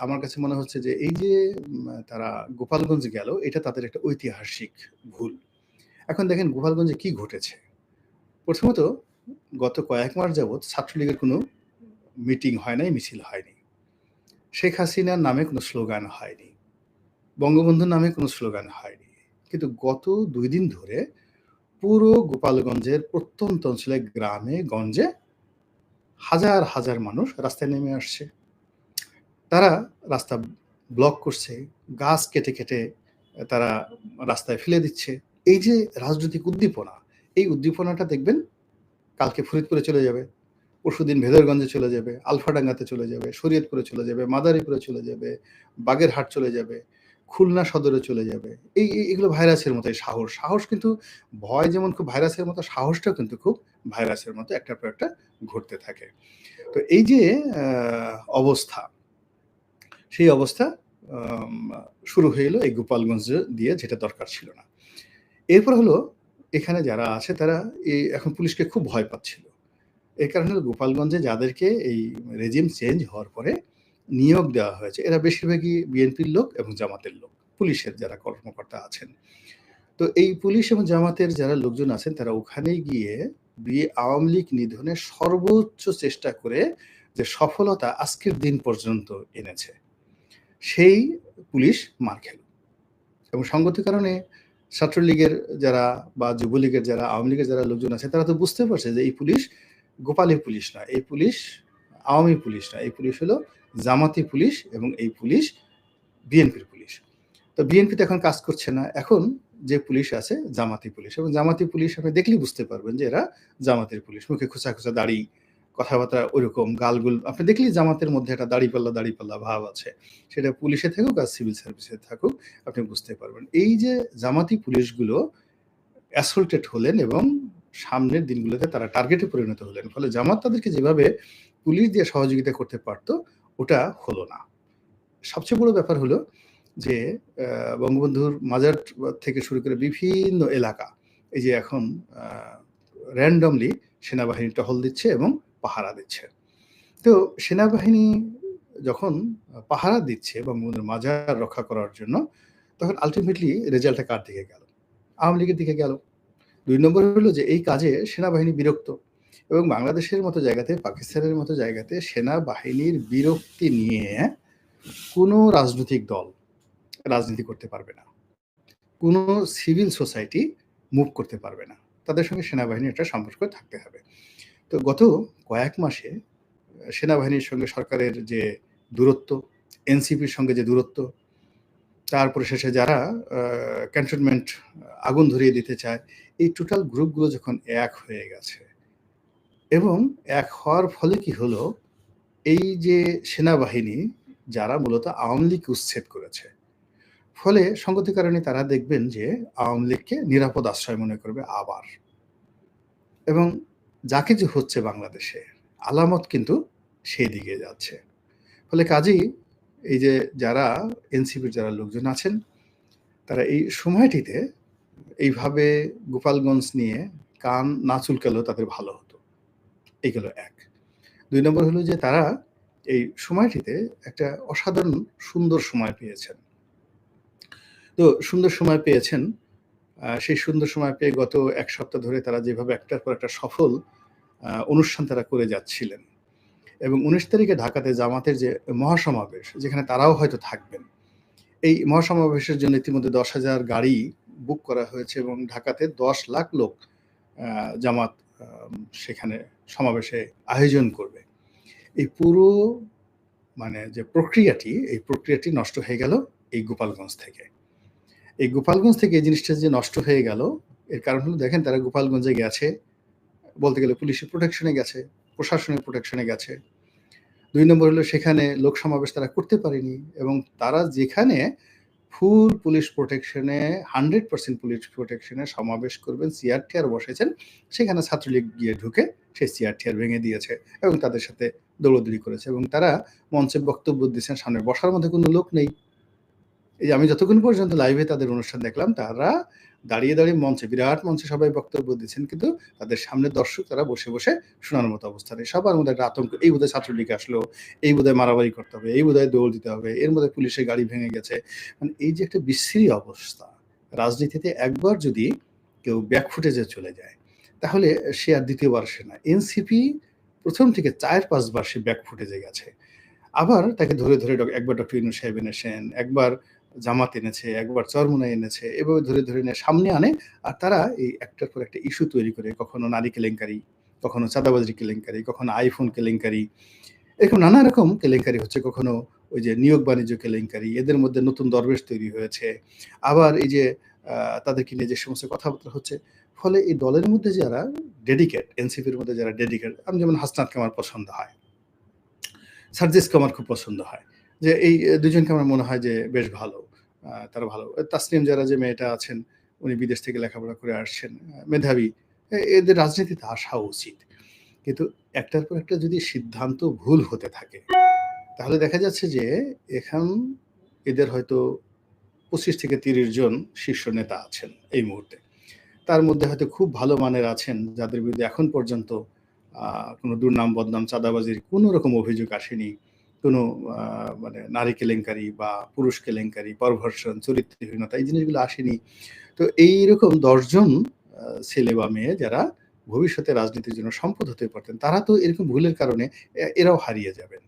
আমার কাছে মনে হচ্ছে যে এই যে তারা গোপালগঞ্জ গেল এটা তাদের একটা ঐতিহাসিক ভুল। এখন দেখেন গোপালগঞ্জে কি ঘটেছে? প্রথমত গত কয়েক মাস যাবৎ ছাত্রলীগের কোনো মিটিং হয় নাই, মিছিল হয়নি। শেখ হাসিনার নামে কোনো স্লোগান হয়নি। বঙ্গবন্ধুর নামে কোনো স্লোগান হয়নি। কিন্তু গত দুই দিন ধরে পুরো গোপালগঞ্জের প্রত্যন্ত অঞ্চলে গ্রামে গঞ্জে হাজার, হাজার মানুষ রাস্তায় নেমে আসছে। তারা রাস্তা ব্লক করছে, গাছ কেটে, কেটে তারা রাস্তায় ফেলে দিচ্ছে। এই যে রাজনৈতিক উদ্দীপনা, এই উদ্দীপনাটা দেখবেন কালকে ফরিদপুরে চলে যাবে, পরশুদিন ভেদরগঞ্জে চলে যাবে, আলফাডাঙ্গাতে চলে যাবে, শরীয়তপুরে চলে যাবে, মাদারীপুরে চলে যাবে, বাগেরহাট চলে যাবে, খুলনা সদরে চলে যাবে। এই এগুলো ভাইরাসের মতো সাহস। সাহস কিন্তু ভয় যেমন খুব ভাইরাসের মতো সাহসটাও কিন্তু খুব ভাইরাসের মতো একটার পর একটা ঘটতে থাকে। তো এই যে অবস্থা, সেই অবস্থা শুরু হয়ে এই গোপালগঞ্জ দিয়ে যেটা দরকার ছিল না। এরপর হলো এখানে যারা আছে তারা এই এখন পুলিশকে খুব ভয় পাচ্ছিল। এর কারণে গোপালগঞ্জে যাদেরকে এই রেজিম চেঞ্জ হওয়ার পরে নিয়োগ দেওয়া হয়েছে, এরা বেশিরভাগই বিএনপির লোক এবং জামাতের লোক। পুলিশের যারা কর্মকর্তা আছেন। তো এই পুলিশ এবং জামাতের যারা লোকজন আছেন তারা ওখানে গিয়ে বি, আওয়ামী লীগ নিধনের সর্বোচ্চ চেষ্টা করে যে সফলতা আজকের দিন পর্যন্ত এনেছে। সেই পুলিশ মার খেল। এবং সঙ্গত কারণে ছাত্রলীগের যারা বা যুবলীগের যারা আওয়ামী লীগের যারা লোকজন আছে তারা তো বুঝতে পারছে যে এই পুলিশ গোপালী পুলিশ না। এই পুলিশ আওয়ামী পুলিশ না। এই পুলিশ হলো জামাতি পুলিশ এবং এই পুলিশ বিএনপির পুলিশ। তো বিএনপি তো এখন কাজ করছে না। এখন যে পুলিশ আছে জামাতি পুলিশ এবং জামাতি পুলিশ আপনি দেখলেই বুঝতে পারবেন যে এরা জামাতের পুলিশ। মুখে খোঁচা, খোঁচা দাড়ি, কথাবার্তা ঐরকম গালগুল আপনি দেখলেই জামাতের মধ্যে একটা দাড়িপাল্লা, দাড়িপাল্লা ভাব আছে। সেটা পুলিশে থাকুক আর সিভিল সার্ভিসে থাকুক আপনি বুঝতে পারবেন। এই যে জামাতি পুলিশগুলো অ্যাসল্টেড হলেন এবং সামনের দিনগুলোতে তারা টার্গেটে পরিণত হলেন। ফলে জামাত তাদেরকে যেভাবে পুলিশ দিয়ে সহযোগিতা করতে পারত ওটা হলো না। সবচেয়ে বড় ব্যাপার হলো যে বঙ্গবন্ধুর মাজার থেকে শুরু করে বিভিন্ন এলাকা এই যে এখন র‍্যান্ডমলি সেনাবাহিনী টহল দিচ্ছে এবং পাহারা দিচ্ছে। তো সেনাবাহিনী যখন পাহারা দিচ্ছে বঙ্গবন্ধুর মাজার রক্ষা করার জন্য, তখন আলটিমেটলি রেজাল্টটা কার দিকে গেল? আওয়ামী লীগের দিকে গেল। দুই নম্বর হলো যে এই কাজে সেনাবাহিনী বিরক্ত এবং বাংলাদেশের মতো জায়গাতে, পাকিস্তানের মতো জায়গাতে সেনাবাহিনীর বিরক্তি নিয়ে কোনো রাজনৈতিক দল রাজনীতি করতে পারবে না। কোনো সিভিল সোসাইটি মুভ করতে পারবে না। তাদের সঙ্গে সেনাবাহিনীর একটা সম্পর্ক থাকতে হবে। তো গত কয়েক মাসে সেনাবাহিনীর সঙ্গে সরকারের যে দূরত্ব, এনসিপির সঙ্গে যে দূরত্ব, তারপরে শেষে যারা ক্যান্টনমেন্ট আগুন ধরিয়ে দিতে চায়, এই টোটাল গ্রুপগুলো যখন এক হয়ে গেছে এবং এক হওয়ার ফলে কি হলো? এই যে সেনাবাহিনী যারা মূলত আওয়ামী লীগকে উচ্ছেদ করেছে। ফলে সঙ্গতি কারণে তারা দেখবেন যে আওয়ামী লীগকে নিরাপদ আশ্রয় মনে করবে আবার। এবং যা কিছু হচ্ছে বাংলাদেশে, আলামত কিন্তু সেদিকে যাচ্ছে। ফলে কাজেই এই যে যারা এনসিপির যারা লোকজন আছেন, তারা এই সময়টিতে এইভাবে গোপালগঞ্জ নিয়ে কান না চুলকালেও তাদের ভালো হতো। এই গেল ১। ২ নম্বর হলো যে তারা এই সময়টিতে একটা অসাধারণ সুন্দর সময় পেয়েছেন। তো সুন্দর সময় পেয়েছেন। সেই সুন্দর সময় পেয়ে গত এক সপ্তাহ ধরে তারা যেভাবে একটার পর একটা সফল অনুষ্ঠান তারা করে যাচ্ছিলেন। এবং ১৯ তারিখে ঢাকাতে জামাতের যে মহাসমাবেশ যেখানে তারাও হয়তো থাকবেন। এই মহাসমাবেশের জন্য ইতিমধ্যে ১০,০০০ গাড়ি বুক করা হয়েছে এবং ঢাকাতে ১০ লাখ লোক জামাত সেখানে সমাবেশে আয়োজন করবে। এই পুরো মানে যে প্রক্রিয়াটি, এই প্রক্রিয়াটি নষ্ট হয়ে গেল এই গোপালগঞ্জ থেকে। এই গোপালগঞ্জ থেকে এই জিনিসটা যে নষ্ট হয়ে গেল এর কারণ হলো দেখেন তারা গোপালগঞ্জে গেছে। বলতে গেলে পুলিশের প্রোটেকশনে গেছে, প্রশাসনের প্রোটেকশনে গেছে। দুই নম্বর হলো সেখানে লোক সমাবেশ তারা করতে পারেনি এবং তারা যেখানে ফুল পুলিশ প্রোটেকশনে এ 100% পুলিশ প্রোটেকশনে সমাবেশ করবেন, চেয়ার টেয়ার বসেছেন, সেখানে ছাত্রলীগ গিয়ে ঢুকে সেই চেয়ার টেয়ার ভেঙে দিয়েছে এবং তাদের সাথে দৌড়াদৌড়ি করেছে এবং তারা মঞ্চে বক্তব্য দিচ্ছেন সামনে বসার মধ্যে কোনো লোক নেই। এই যে আমি যতক্ষণ পর্যন্ত লাইভে তাদের অনুষ্ঠান দেখলাম তারা দাঁড়িয়ে, দাঁড়িয়ে মঞ্চে বিরাট মঞ্চে সবাই বক্তব্য দিচ্ছেন। কিন্তু তাদের সামনে দর্শক তারা বসে, বসে শোনার মতো অবস্থা নেই। সবার মধ্যে একটা আতঙ্ক। এই বোধহয় ছাত্রলীগ আসলো, এই বোধহয় মারামারি করতে হবে, এই বোধহয় দৌড় দিতে হবে, এর মধ্যে পুলিশের গাড়ি ভেঙে গেছে। মানে এই যে একটা বিশ্রী অবস্থা, রাজনীতিতে একবার যদি কেউ ব্যাক ফুটেজে চলে যায়, তাহলে সে আর ২য় বার আসে না। এনসিপি প্রথম থেকে চার পাঁচবার সে ব্যাক ফুটেজে গেছে। আবার তাকে ধরে, ধরে একবার ডক্টর ইউনূস সাহেব এনেছেন, একবার জামাত এনেছে, একবার চরমোনাই এনেছে। এভাবে ধরে, ধরে নিয়ে সামনে আনে। আর তারা এই একটার পর একটা ইস্যু তৈরি করে কখনো নারী কেলেঙ্কারি, কখনো চাঁদাবাজি কেলেঙ্কারি, কখনো আইফোন কেলেঙ্কারি। এরকম নানা রকম কেলেঙ্কারি হচ্ছে। কখনো ওই যে নিয়োগ বাণিজ্য কেলেঙ্কারি, এদের মধ্যে নতুন দরবেশ তৈরি হয়েছে। আবার এই যে তাদেরকে নিয়ে যে সমস্ত কথাবার্তা হচ্ছে। ফলে এই দলের মধ্যে যারা ডেডিকেট, এনসিপির মধ্যে যারা ডেডিকেট, আমি যেমন হাসনাতকে আমার পছন্দ হয়। সার্জিসকে আমার খুব পছন্দ হয়। যে এই দুজনকে আমার মনে হয় যে বেশ ভালো। তারা ভালো। তাসনিম যারা যে মেয়েটা আছেন, উনি বিদেশ থেকে লেখাপড়া করে আসছেন। মেধাবী। এদের রাজনীতিতে আসা উচিত। কিন্তু একটার পর একটা যদি সিদ্ধান্ত ভুল হতে থাকে, তাহলে দেখা যাচ্ছে যে এখান এদের হয়তো ২৫ থেকে ৩০ জন শীর্ষ নেতা আছেন এই মুহূর্তে। তার মধ্যে হয়তো খুব ভালো মানের আছেন যাদের বিরুদ্ধে এখন পর্যন্ত কোনো দুর্নাম, বদনাম, চাঁদাবাজির কোনো রকম অভিযোগ আসেনি। কোনো মানে নারী কেলেঙ্কারি বা পুরুষ কেলেঙ্কারি, পরভর্ষণ চরিত্রহীনতা এই জিনিসগুলো আসেনি। তো এইরকম ১০ জন আ ছেলে বা মেয়ে যারা ভবিষ্যতে রাজনীতির জন্য সম্পদ হতে পারতেন, তারা তো এরকম ভুলের কারণে এরাও হারিয়ে যাবেন।